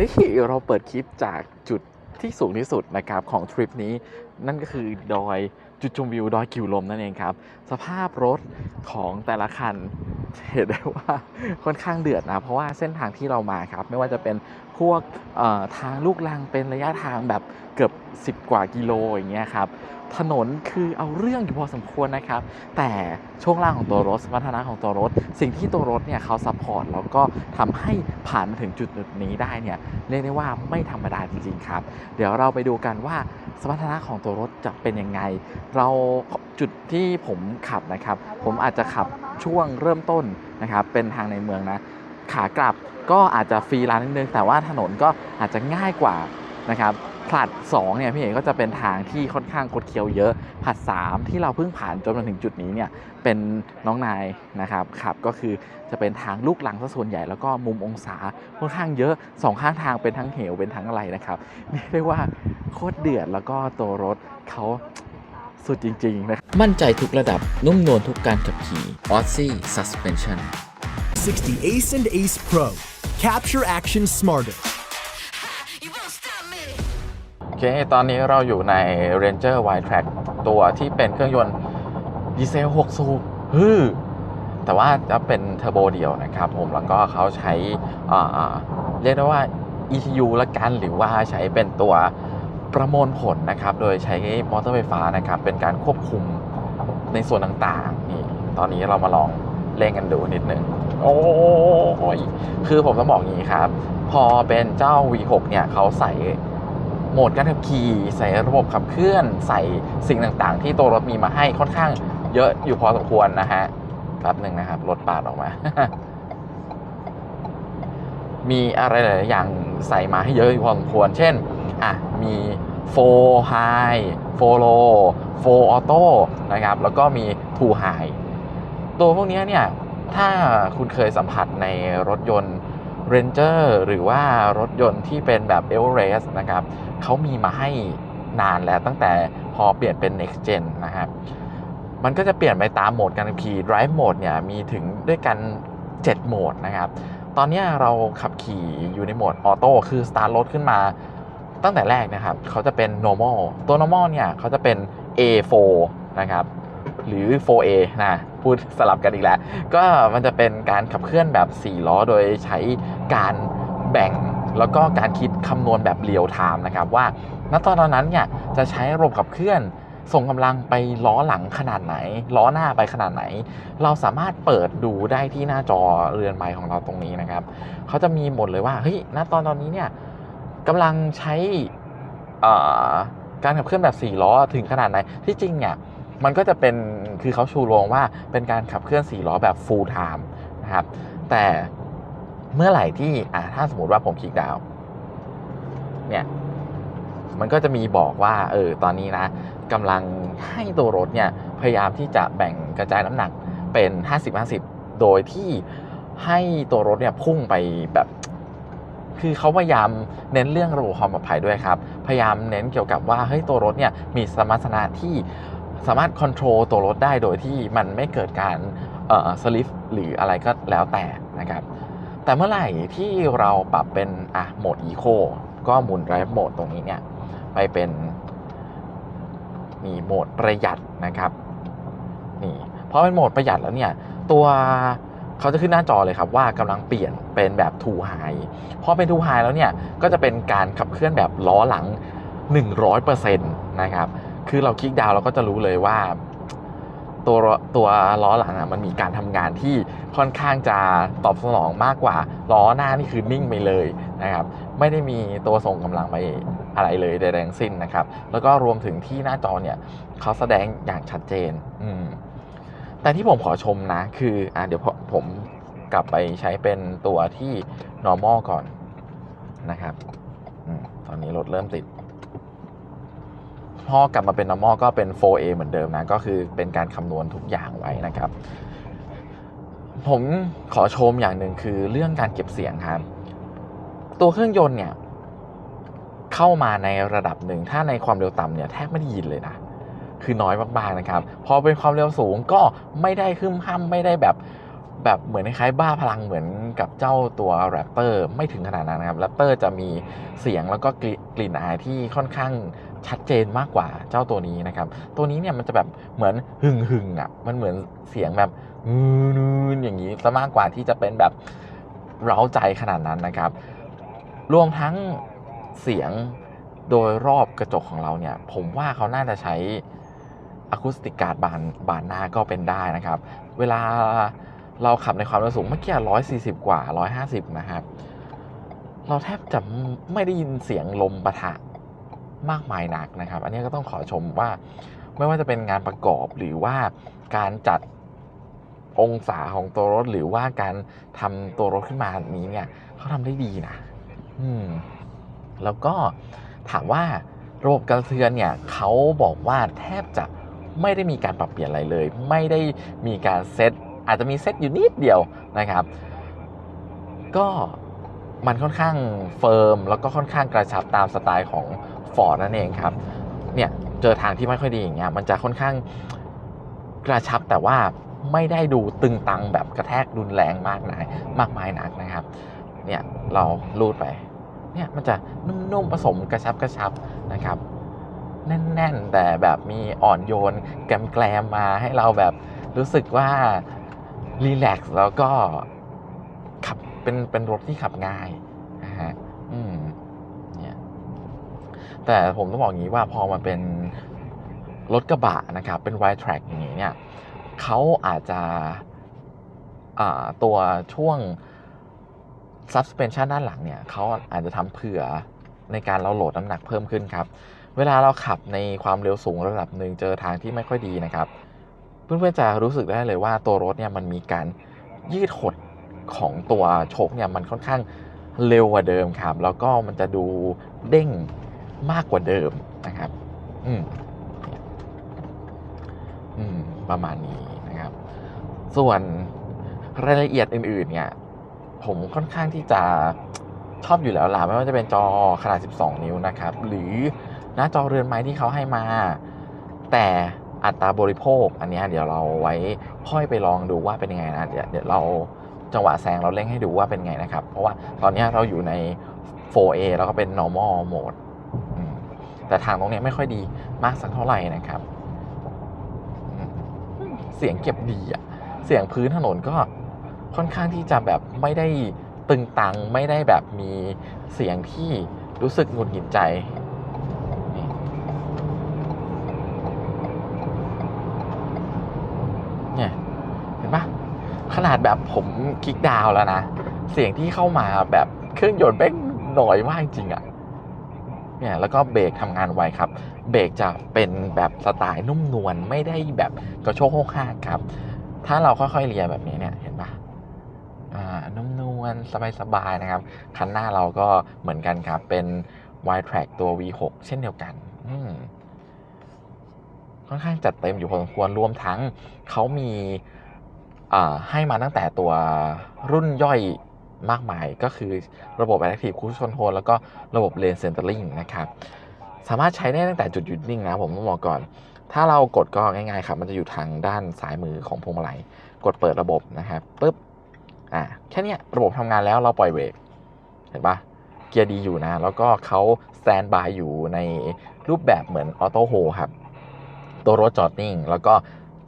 เฮ้ยเราเปิดคลิปจากจุดที่สูงที่สุดนะครับของทริปนี้ นั่นก็คือดอยจุดชมวิวดอยกิวลมนั่นเองครับ สภาพรถของแต่ละคันเห็นได้ว่าค่อนข้างเดือดนะ เพราะว่าเส้นทางที่เรามาครับ ไม่ว่าจะเป็นพวกทางลูกลังเป็นระยะทางแบบเกือบ 10 กว่ากิโลอย่างเงี้ยครับ ถนนคือเอาเรื่องอยู่พอสมควรนะครับ แต่ช่วงล่างของตัวรถสมรรถนะของตัวรถ สิ่งที่ตัวรถเนี่ยเขาซัพพอร์ตแล้วก็ทำให้ผ่านมาถึงจุดนี้ได้เนี่ยเรียกได้ว่าไม่ธรรมดาจริง ๆ ครับ เดี๋ยวเราไปดูกันว่าสมรรถนะของตัวรถจะเป็นยังไง เราจุดที่ผมขับนะครับ ผมอาจจะขับช่วงเริ่มต้นนะครับ เป็นทางในเมืองนะ ขากลับก็อาจจะฟรีลานนิดนึงแต่ว่าถนนก็อาจจะง่ายกว่านะครับ ผลัด2เนี่ยพี่เอกก็จะเป็นทางที่ค่อนข้างคดเคี้ยวเยอะผลัด 3 ที่เราเพิ่งผ่านจนมาถึงจุดนี้เนี่ยเป็นน้องนายนะครับขับก็คือจะเป็นทางลูกหลังซะส่วนใหญ่แล้วก็มุมองศาค่อนข้างเยอะสองข้างทางเป็นทั้งเหวเป็นทั้งอะไรนะครับเรียกได้ว่าโคตรเดือดแล้วก็ตัวรถเขาสุดจริงๆนะครับมั่นใจทุกระดับนุ่มนวลทุกการขับขี่ Aussie Suspension 60 Ace and Ace Pro. Capture action smarter. เค ตอนนี้เราอยู่ใน Ranger Wide Track ตัวที่เป็นเครื่องยนต์ดีเซล 6 สูบฮือแต่ว่าจะเป็นเทอร์โบเดียวนะครับผม แล้วก็เขาใช้เรียกได้ว่า ECU ละกันหรือว่าใช้เป็นตัวประมวลผลนะครับ โดยใช้มอเตอร์ไฟฟ้านะครับ เป็นการควบคุมในส่วนต่างๆ นี่ ตอนนี้เรามาลองเล่นกันดูนิดนึง โอ้ยคือผมต้องบอกงี้ครับ พอเป็นเจ้า V6 เนี่ยเขาใส่ โหมดการขับขี่ใส่ระบบขับเคลื่อนใส่สิ่งต่างๆ ที่ตัวรถมีมาให้ค่อนข้างเยอะอยู่พอสมควรนะฮะแป๊บหนึ่งนะครับรถปาดออกมา มีอะไรหลายอย่างใส่มาให้เยอะอยู่พอสมควร เช่นอะมี4 High 4 Low 4 Auto นะครับ แล้วก็มี2 High ตัวพวกเนี้ยเนี่ย ถ้าคุณเคยสัมผัสในรถยนต์ Ranger หรือว่ารถยนต์ที่เป็นแบบ e v e r e s t นะครับเขามีมาให้นานแล้วตั้งแต่พอเปลี่ยนเป็น next gen นะครับมันก็จะเปลี่ยนไปตามโหมดการขับขี่ drive mode เนี่ยมีถึงด้วยกัน 7 โหมดนะครับตอนนี้เราขับขี่อยู่ในโหมดออโต้คือ start รถขึ้นมาตั้งแต่แรกนะครับเขาจะเป็น normal ตัว normal เนี่ยเขาจะเป็น A4 นะครับหรือ 4A นะ พูดสลับกันอีกแล้ว ก็มันจะเป็นการขับเคลื่อนแบบ 4 ล้อ โดยใช้การแบ่งแล้วก็การคิดคำนวณแบบเรียลไทม์นะครับ ว่าณตอนนั้นเนี่ยจะใช้ระบบขับเคลื่อนส่งกำลังไปล้อหลังขนาดไหน ล้อหน้าไปขนาดไหน เราสามารถเปิดดูได้ที่หน้าจอเรือนไม้ของเราตรงนี้นะครับ เขาจะมีหมดเลยว่าเฮ้ยณตอนตอนนี้เนี่ยกำลังใช้การขับเคลื่อนแบบ 4 ล้อถึงขนาดไหน ที่จริงเนี่ย มันก็จะเป็นคือเขาชูโรงว่าเป็นการขับเคลื่อน4ล้อแบบ full time นะครับ แต่เมื่อไหร่ที่อ่าถ้าสมมติว่าผมคลิกดาวเนี่ยมันก็จะมีบอกว่าเออตอนนี้นะกำลังให้ตัวรถเนี่ยพยายามที่จะแบ่งกระจายน้ำหนักเป็น 50-50 โดยที่ให้ตัวรถเนี่ยพุ่งไปแบบ คือเขาพยายามเน้นเรื่องระบบความปลอดภัยด้วยครับ พยายามเน้นเกี่ยวกับว่าเฮ้ยตัวรถเนี่ยมีสมรรถนะที่ สามารถควบคุมตัวรถได้โดยที่มันไม่เกิดการเอ่อสลิปหรืออะไรก็แล้วแต่นะครับ แต่เมื่อไหร่ที่เราปรับเป็นอะโหมดอีโคก็หมุน drive mode ตรงนี้เนี่ยไปเป็นนี่โหมดประหยัดนะครับนี่พอเป็นโหมดประหยัดแล้วเนี่ยตัวเขาจะขึ้นหน้าจอเลยครับว่ากำลังเปลี่ยนเป็นแบบ two high พอเป็น two high แล้วเนี่ยก็จะเป็นการขับเคลื่อนแบบล้อหลัง 100%นะครับ คือเราคลิกดาวเราก็จะรู้เลยว่า ตัวตัวล้อหลังอะมันมีการทำงานที่ค่อนข้างจะตอบสนองมากกว่า ล้อหน้านี่คือนิ่งไปเลยนะครับ ไม่ได้มีตัวส่งกำลังไปอะไรเลยใดๆทั้งสิ้นนะครับ แล้วก็รวมถึงที่หน้าจอเนี่ยเขาแสดงอย่างชัดเจน อืมแต่ที่ผมขอชมนะ คืออะเดี๋ยวผมกลับไปใช้เป็นตัวที่ normal ก่อนนะครับอตอนนี้รถเริ่มติด พอกลับมาเป็น normal ก็เป็น 4A เหมือนเดิมนะ ก็คือเป็นการคำนวณทุกอย่างไว้นะครับ ผมขอชมอย่างหนึ่งคือเรื่องการเก็บเสียงครับ ตัวเครื่องยนต์เนี่ย เข้ามาในระดับหนึ่ง ถ้าในความเร็วต่ำเนี่ยแทบไม่ได้ยินเลยนะ คือน้อยมากๆนะครับ พอเป็นความเร็วสูงก็ไม่ได้ขึ้มห้ำไม่ได้แบบ แบบเหมือนคล้ายๆบ้าพลังเหมือนกับเจ้าตัวแรปเตอร์ไม่ถึงขนาดนั้นนะครับแรปเตอร์จะมีเสียงแล้วก็กลิ่นอายที่ค่อนข้างชัดเจนมากกว่าเจ้าตัวนี้นะครับ ตัวนี้เนี่ยมันจะแบบเหมือนหึ่งหึ่งๆอะมันเหมือนเสียงแบบนูนอย่างนี้ซะมากกว่าที่จะเป็นแบบเร้าใจขนาดนั้นนะครับ รวมทั้งเสียงโดยรอบกระจกของเราเนี่ย ผมว่าเขาน่าจะใช้อะคูสติกการ์ดบานบานหน้าก็เป็นได้นะครับ เวลา เราขับในความเร็วสูงเมื่อกี้ร้อยสี่สิบกว่าร้อยห้าสิบนะครับ เราแทบจะไม่ได้ยินเสียงลมปะทะมากมายนักนะครับ อันนี้ก็ต้องขอชมว่าไม่ว่าจะเป็นงานประกอบหรือว่าการจัดองศาของตัวรถหรือว่าการทำตัวรถขึ้นมานี้เนี่ยเขาทำได้ดีนะ อืม แล้วก็ถามว่าระบบการเทือนเนี่ยเขาบอกว่าแทบจะไม่ได้มีการปรับเปลี่ยนอะไรเลย ไม่ได้มีการเซต อาจจะมีเซตอยู่นิดเดียวนะครับ ก็มันค่อนข้างเฟิร์มแล้วก็ค่อนข้างกระชับตามสไตล์ของฟอร์ดนั่นเองครับ เนี่ยเจอทางที่ไม่ค่อยดีอย่างเงี้ยมันจะค่อนข้างกระชับแต่ว่าไม่ได้ดูตึงตังแบบกระแทกรุนแรงมากนายมากมายนักนะครับ เนี่ยเราลูดไป เนี่ยมันจะนุ่มๆผสมกระชับกระชับนะครับ แน่นๆ แต่แบบมีอ่อนโยนแกลมมาให้เราแบบรู้สึกว่า รีแลกซ์แล้วก็ขับเป็นเป็นรถที่ขับง่ายนะฮะอืมเนี่ยแต่ผมต้องบอกอย่างนี้ว่าพอมาเป็นรถกระบะนะครับ เป็น wide track อย่างนี้เนี่ยเขาอาจจะตัวช่วง suspension ด้านหลังเนี่ยเขาอาจจะทำเผื่อในการเราโหลดน้ำหนักเพิ่มขึ้นครับ เวลาเราขับในความเร็วสูงระดับหนึ่งเจอทางที่ไม่ค่อยดีนะครับ เพื่อนๆจะรู้สึกได้เลยว่าตัวรถเนี่ยมันมีการยืดหดของตัวโชคเนี่ยมันค่อนข้างเร็วกว่าเดิมครับ แล้วก็มันจะดูเด้งมากกว่าเดิมนะครับ อืมอืมประมาณนี้นะครับ ส่วนรายละเอียดอื่นๆ เนี่ย ผมค่อนข้างที่จะชอบอยู่แล้วล่ะไม่ว่าจะเป็นจอขนาด 12 นิ้วนะครับ หรือหน้าจอเรือนไม้ที่เขาให้มา แต่ อัตราบริโภค อันนี้เดี๋ยวเราไว้ค่อยไปลองดูว่าเป็นยังไงนะ เดี๋ยวเราจังหวะแซงเราเร่งให้ดูว่าเป็นไงนะครับ เพราะว่าตอนนี้เราอยู่ใน 4A แล้วก็เป็น normal mode แต่ทางตรงนี้ไม่ค่อยดีมากสักเท่าไหร่นะครับ เสียงเก็บดีอะเสียงพื้นถนนก็ค่อนข้างที่จะแบบไม่ได้ตึงตังไม่ได้แบบมีเสียงที่รู้สึกหงุดหงิดใจนี่เนี่ยเห็ นปะขนาดแบบผมคลิกดาวแล้วนะ เสียงที่เข้ามาแบบเครื่องยนต์แม่งหน่อยมากจริงอะเนี่ยแล้วก็เบรกทำงานไวครับ เบรกจะเป็นแบบสไตล์นุ่มนวลไม่ได้แบบกระโชกโฮกฮาครับ ถ้าเราค่อยๆเลียแบบนี้เนี่ยเห็นปะอ่านุ่มนวลสบายๆนะครับ คันหน้าเราก็เหมือนกันครับ เป็น wide track ตัว V6 เช่นเดียวกัน อืมค่อนข้างจัดเต็มอยู่พอสมควรรวมทั้งเขามี ให้มาตั้งแต่ตัวรุ่นย่อยมากมายก็คือระบบ Adaptive Cruise Control แล้วก็ระบบ Lane Centering นะครับ สามารถใช้ได้ตั้งแต่จุดหยุดนิ่งนะผมต้องบอกก่อน ถ้าเรากดก็ง่ายๆครับ มันจะอยู่ทางด้านซ้ายมือของพวงมาลัย กดเปิดระบบนะครับปุ๊บอ่าแค่นี้ระบบทำงานแล้วเราปล่อยเบรกเห็นปะเกียร์ดีอยู่นะ แล้วก็เขาสแตนบายอยู่ในรูปแบบเหมือนออโต้โฮครับ ตัวรถจอดนิ่ง แล้วก็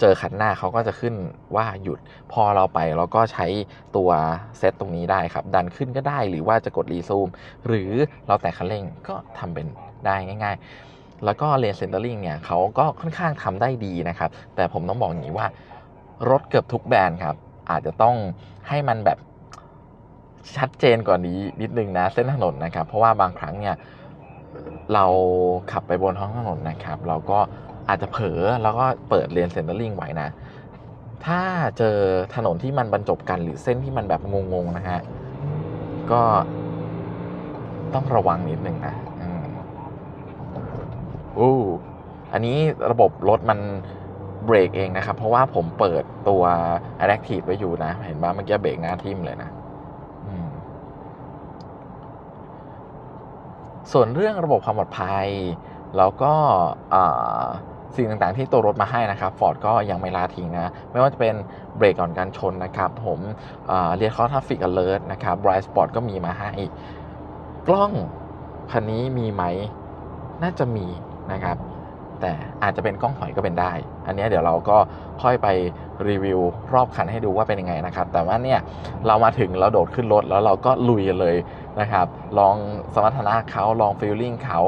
เจอคันหน้าเขาก็จะขึ้นว่าหยุดพอเราไปเราก็ใช้ตัวเซตตรงนี้ได้ครับ ดันขึ้นก็ได้หรือว่าจะกดรีซูม หรือเราแตะคันเร่งก็ทำเป็นได้ง่าย ๆ แล้วก็เลนเซนเตอร์ลิงเนี่ยเขาก็ค่อนข้างทำได้ดีนะครับ แต่ผมต้องบอกอย่างนี้ว่ารถเกือบทุกแบรนด์ครับ อาจจะต้องให้มันแบบชัดเจนกว่านี้นิดนึงนะเส้นถนนนะครับ เพราะว่าบางครั้งเนี่ยเราขับไปบนท้องถนนนะครับ เราก็ อาจจะเผลอแล้วก็เปิดเลนเซนเตอร์ลิงไว้นะ ถ้าเจอถนนที่มันบรรจบกันหรือเส้นที่มันแบบงงๆนะฮะ ก็ต้องระวังนิดนึงนะอืมอู้อันนี้ระบบรถมันเบรกเองนะครับ เพราะว่าผมเปิดตัว Adaptive ไว้อยู่นะ เห็นว่าเมื่อกี้เบรกหน้าทิ่มเลยนะส่วนเรื่องระบบความปลอดภัย แล้วก็ สิ่งต่างๆที่ตัวรถมาให้นะครับฟอร์ดก็ยังไม่ละทิ้งนะ ไม่ว่าจะเป็นเบรกก่อนการชนนะครับผมเรียกเขาทัฟฟิกอเลอร์นะครับบรายสปอร์ตก็มีมาให้ กล้องคันนี้มีไหมน่าจะมีนะครับ แต่อาจจะเป็นกล้องถอยก็เป็นได้ อันนี้เดี๋ยวเราก็ค่อยไปรีวิวรอบคันให้ดูว่าเป็นยังไงนะครับ แต่ว่าเนี่ยเรามาถึงเราโดดขึ้นรถแล้วเราก็ลุยเลยนะครับ ลองสมรรถนะเขาลองฟีลลิ่งเขา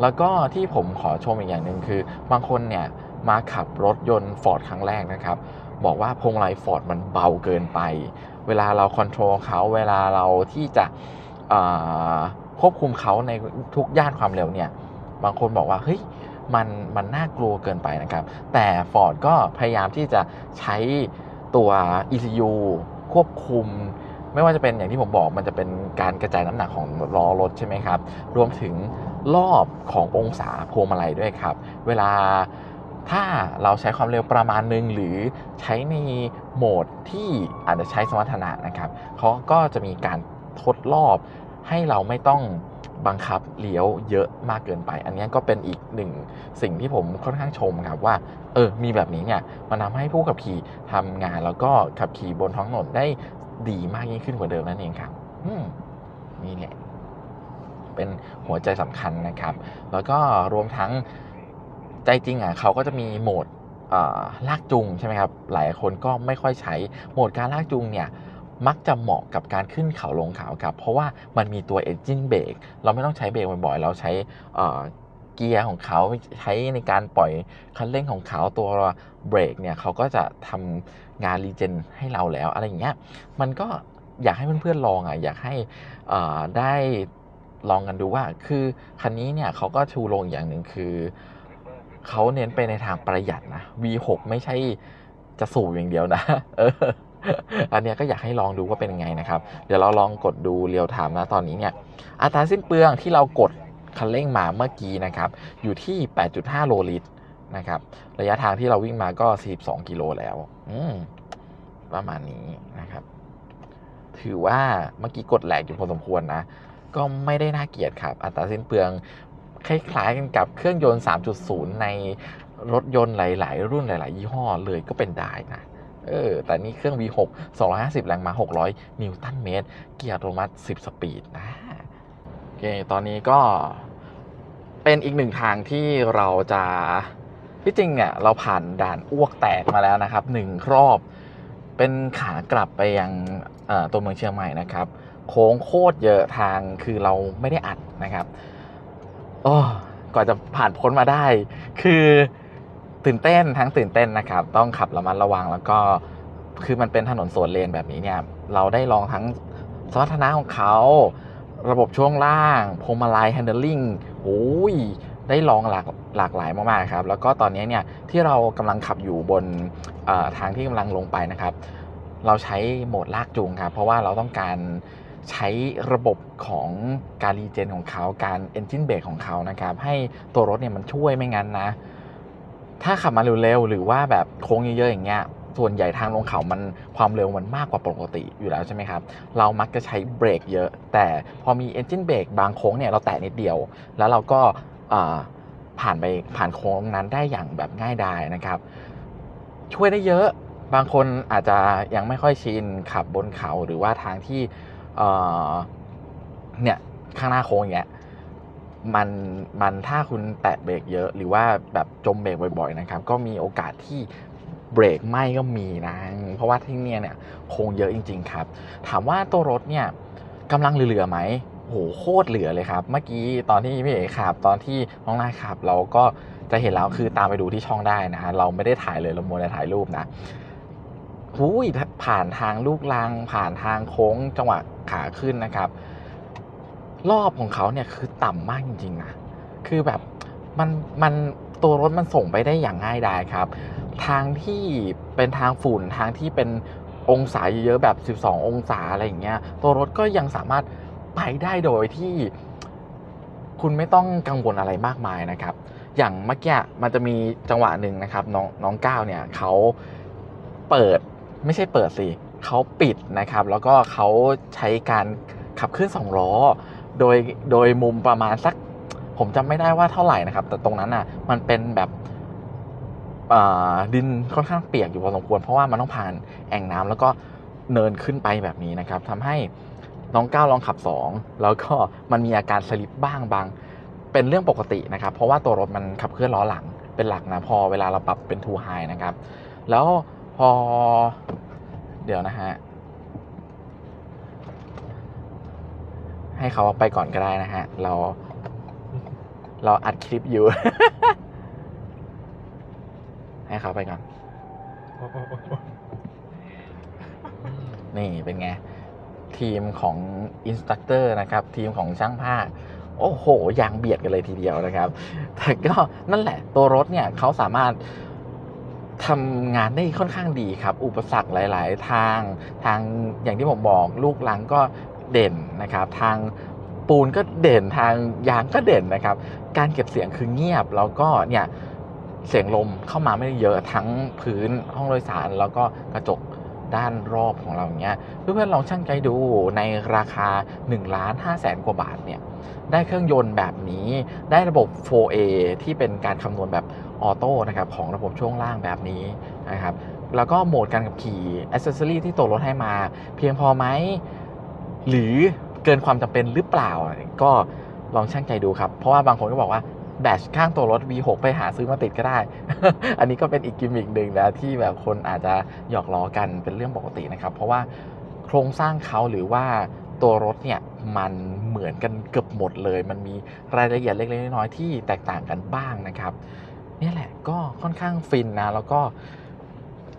แล้วก็ที่ผมขอชมอีกอย่างหนึ่งคือ บางคนเนี่ยมาขับรถยนต์ฟอร์ดครั้งแรกนะครับ บอกว่าพวงมาลัยฟอร์ดมันเบาเกินไป เวลาเราคอนโทรลเขาเวลาเราที่จะควบคุมเขาในทุกย่านความเร็วเนี่ย บางคนบอกว่าเฮ้ยมันมันน่ากลัวเกินไปนะครับ แต่ Ford ก็พยายามที่จะใช้ตัว ECU ควบคุม ไม่ว่าจะเป็นอย่างที่ผมบอกมันจะเป็นการกระจายน้ำหนักของล้อรถใช่ไหมครับ รวมถึงรอบขององศาพวงมาลัยด้วยครับ เวลาถ้าเราใช้ความเร็วประมาณหนึ่งหรือใช้ในโหมดที่อาจจะใช้สมรรถนะนะครับเขาก็จะมีการทดรอบให้เราไม่ต้องบังคับเลี้ยวเยอะมากเกินไป อันนี้ก็เป็นอีกหนึ่งสิ่งที่ผมค่อนข้างชมครับว่า เออ มีแบบนี้เนี่ยมันทำให้ผู้ขับขี่ทำงานแล้วก็ขับขี่บนท้องถนนได้ ดีมากยิ่งขึ้นกว่าเดิมนั่นเองครับนี่แหละ เป็นหัวใจสำคัญนะครับ แล้วก็รวมทั้งใจจริงอะเขาก็จะมีโหมดลากจูงใช่ไหมครับ หลายคนก็ไม่ค่อยใช้โหมดการลากจูงเนี่ยมักจะเหมาะกับการขึ้นเขาลงเขาครับ เพราะว่ามันมีตัว engine brake เราไม่ต้องใช้เบรกบ่อยๆ เราใช้ เกียร์ของเขาใช้ในการปล่อยคันเร่งของเขาตัวเบรกเนี่ยเขาก็จะทำงานรีเจนให้เราแล้วอะไรอย่างเงี้ยมันก็อยากให้เพื่อนๆลองอะอยากให้ได้ลองกันดูว่า คือคันนี้เนี่ยเขาก็ชูโรงอย่างหนึ่งคือเขาเน้นไปในทางประหยัดนะ V6 ไม่ใช่จะสูบอย่างเดียวนะอันเนี้ยก็อยากให้ลองดูว่าเป็นยังไงนะครับ เดี๋ยวเราลองกดดูเรียวไทม์นะตอนนี้เนี่ย อัตราสิ้นเปลืองที่เรากด คันเร่งมาเมื่อกี้นะครับ อยู่ที่ 8.5 โลลิตรนะครับ ระยะทางที่เราวิ่งมาก็ 42 กิโลแล้วประมาณนี้นะครับ ถือว่าเมื่อกี้กดแหลกอยู่พอสมควรนะ ก็ไม่ได้น่าเกลียดครับ อัตราสิ้นเปลืองคล้ายๆกันกับเครื่องยนต์ 3.0 ในรถยนต์หลาย ๆ รุ่นหลาย ๆ ยี่ห้อเลยก็เป็นได้นะ เออ แต่นี่เครื่อง V6 250 แรงม้า 600 นิวตันเมตร เกียร์อัตโนมัติ 10 สปีดนะ อเค ตอนนี้ก็เป็นอีกหนึ่งทางที่เราจะที่จริงเนี่ยเราผ่านด่านอ้วกแตกมาแล้วนะครับหนึ่งรอบเป็นขากลับไปยังตัวเมืองเชียงใหม่นะครับ โค้งโคตรเยอะทางคือเราไม่ได้อัดนะครับโอ้ก่อนจะผ่านพ้นมาได้ คือตื่นเต้นทั้งตื่นเต้นนะครับ ต้องขับระมัดระวังแล้วก็คือมันเป็นถนนสวนเลนแบบนี้เนี่ย เราได้ลองทั้งสมรรถนะของเขา ระบบช่วงล่างพวงมาลัย handling โอ้ยได้ลองหลากหลากหลายมากๆครับ แล้วก็ตอนนี้เนี่ยที่เรากำลังขับอยู่บนทางที่กำลังลงไปนะครับ เราใช้โหมดลากจูงครับ เพราะว่าเราต้องการใช้ระบบของการรีเจนของเขาการ engine brake ของเขานะครับ ให้ตัวรถเนี่ยมันช่วยไม่งั้นนะ ถ้าขับมาเร็วๆหรือว่าแบบโค้งเยอะๆอย่างเงี้ย ส่วนใหญ่ทางลงเขามันความเร็วมันมากกว่าปกติอยู่แล้วใช่ไหมครับ เรามักจะใช้เบรกเยอะ แต่พอมี engine brake บางโค้งเนี่ยเราแตะนิดเดียว แล้วเราก็ผ่านไปผ่านโค้งนั้นได้อย่างแบบง่ายดายนะครับ ช่วยได้เยอะบางคนอาจจะยังไม่ค่อยชินขับบนเขาหรือว่าทางที่เนี่ยข้างหน้าโค้งเงี้ยมันมันถ้าคุณแตะเบรกเยอะ หรือว่าแบบจมเบรกบ่อย ๆ นะครับ ก็มีโอกาสที่ เบรกไม้ก็มีนะ เพราะว่าที่เนี่ยเนี่ยโค้งเยอะจริง ๆ ครับ ถามว่าตัวรถเนี่ยกำลังเหลือๆไหมโหโคตรเหลือเลยครับ เมื่อกี้ตอนที่พี่เอ๋ขับตอนที่น้องนายขับ เราก็จะเห็นแล้วคือตามไปดูที่ช่องได้นะเราไม่ได้ถ่ายเลยเราโมวแต่ถ่ายรูปนะหุยผ่านทางลูกลัง ผ่านทางโค้งจังหวะขาขึ้นนะครับ รอบของเขาเนี่ยคือต่ำมากจริงๆนะคือแบบมันมัน ตัวรถมันส่งไปได้อย่างง่ายดายครับ ทางที่เป็นทางฝุ่นทางที่เป็นองศาเยอะๆแบบ 12 องศาอะไรอย่างเงี้ย ตัวรถก็ยังสามารถไปได้โดยที่คุณไม่ต้องกังวลอะไรมากมายนะครับ อย่างเมื่อกี้มันจะมีจังหวะหนึ่งนะครับน้องน้องก้าวเนี่ยเขาเปิดไม่ใช่เปิดสิเขาปิดนะครับ แล้วก็เขาใช้การขับเคลื่อนสองล้อ โดยโดยมุมประมาณสัก ผมจำไม่ได้ว่าเท่าไหร่นะครับ แต่ตรงนั้นอะ มันเป็นแบบดินค่อนข้างเปียกอยู่พอสมควร เพราะว่ามันต้องผ่านแอ่งน้ำแล้วก็เนินขึ้นไปแบบนี้นะครับทำให้น้องก้าวลองขับ 2 แล้วก็มันมีอาการสลิปบ้างบาง เป็นเรื่องปกตินะครับ เพราะว่าตัวรถมันขับเคลื่อนล้อหลังเป็นหลักนะ พอเวลาเราปรับเป็น Too High นะครับ แล้วพอเดี๋ยวนะฮะให้เขาไปก่อนก็ได้นะฮะ เรา เราอัดคลิปอยู่ ให้เขาไปก่อน นี่เป็นไง ทีมของอินสตัคเตอร์นะครับ ทีมของช่างภาคโอ้โหยางเบียดกันเลยทีเดียวนะครับ แต่ก็นั่นแหละ ตัวรถเนี่ยเขาสามารถทำงานได้ค่อนข้างดีครับ อุปสรรคหลาย ๆ ทาง ทางอย่างที่ผมบอกลูกหลังก็เด่นนะครับ ทาง ปูนก็เด่นทางยางก็เด่นนะครับ การเก็บเสียงคือเงียบแล้วก็เนี่ยเสียงลมเข้ามาไม่ได้เยอะทั้งพื้นห้องโดยสารแล้วก็กระจกด้านรอบของเราเงี้ยเพื่อนๆลองช่างใจดูในราคา1ล้าน5แสนกว่าบาทเนี่ยได้เครื่องยนต์แบบนี้ได้ระบบ 4A ที่เป็นการคำนวณแบบออโต้นะครับของระบบช่วงล่างแบบนี้นะครับแล้วก็โหมดการขับขี่อ c เซ s ซอรีที่ตัวรถให้มา เพียงพอไหมหรือ เกินความจำเป็นหรือเปล่า ก็ลองช่างใจดูครับ เพราะว่าบางคนก็บอกว่าแบตข้างตัวรถ V6 ไปหาซื้อมาติดก็ได้ อันนี้ก็เป็นอีกกิมมิกหนึ่งนะที่แบบคนอาจจะหยอกล้อกันเป็นเรื่องปกตินะครับ เพราะว่าโครงสร้างเขาหรือว่าตัวรถเนี่ยมันเหมือนกันเกือบหมดเลย มันมีรายละเอียดเล็กๆน้อยๆที่แตกต่างกันบ้างนะครับ นี่แหละก็ค่อนข้างฟินนะ แล้วก็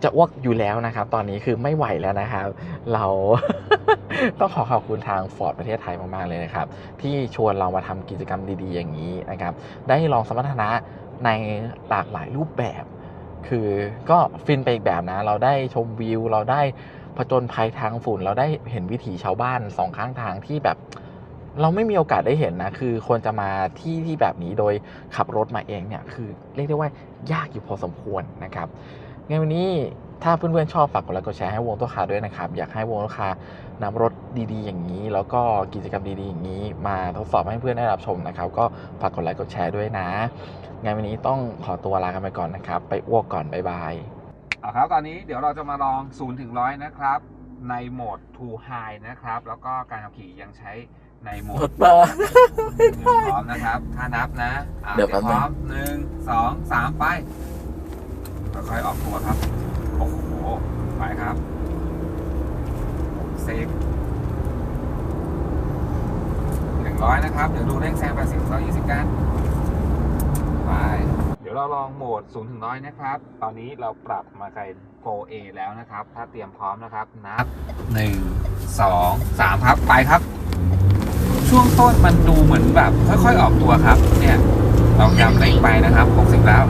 จะอ้วกอยู่แล้วนะครับ ตอนนี้คือไม่ไหวแล้วนะครับ เราต้องขอขอบคุณทาง Ford ประเทศไทยมากๆเลยนะครับ ที่ชวนเรามาทำกิจกรรมดีๆอย่างนี้นะครับ ได้ลองสมรรถนะในหลากหลายรูปแบบ คือก็ฟินไปอีกแบบนะ เราได้ชมวิว เราได้ผจญภัยทางฝุ่น เราได้เห็นวิถีชาวบ้านสองข้างทางที่แบบเราไม่มีโอกาสได้เห็นนะ คือคนจะมาที่ที่แบบนี้โดยขับรถมาเองเนี่ย คือเรียกได้ว่ายากอยู่พอสมควรนะครับ งั้นวันนี้ถ้าเพื่อนๆชอบฝากกดไลค์กดแชร์ให้วงตัวคาด้วยนะครับ อยากให้วงตัวคานำรถดีๆ อย่างนี้ แล้วก็กิจกรรมดีๆ อย่างนี้ มาทดสอบให้เพื่อนได้รับชมนะครับ ก็ฝากกดไลค์กดแชร์ด้วยนะงั้นวันนี้ต้องขอตัวลากันไปก่อนนะครับ ไปอ้วกก่อนบ๊ายบายเอาครับตอนนี้เดี๋ยวเราจะมาลอง0ถึง100นะครับ ในโหมด Too High นะครับ แล้วก็การขับขี่ยังใช้ในโหมดพร้อมนะครับถ้านับนะอะเดี๋ยวแป๊บพนึงร้อมหนึ่งสองสามไป ค่อยๆออกตัวครับ โอ้โห ไปครับสิบหนึ่งร้อยนะครับ เดี๋ยวดูเร่งแซงไปสิบร้อยยี่สิบกันไป เดี๋ยวเราลองโหมด0ถึง100นะครับ ตอนนี้เราปรับมาเป็น 4A แล้วนะครับ ถ้าเตรียมพร้อมนะครับ นับ1 2 3ครับ ไปครับ ช่วงต้นมันดูเหมือนแบบ ค่อยๆ ออกตัวครับ เนี่ย เรายำเร่งไปนะครับ60แล้ว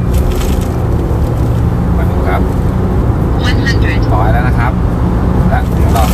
ครับ100ต้อยแล้วนะครับและเดี๋ยวรอ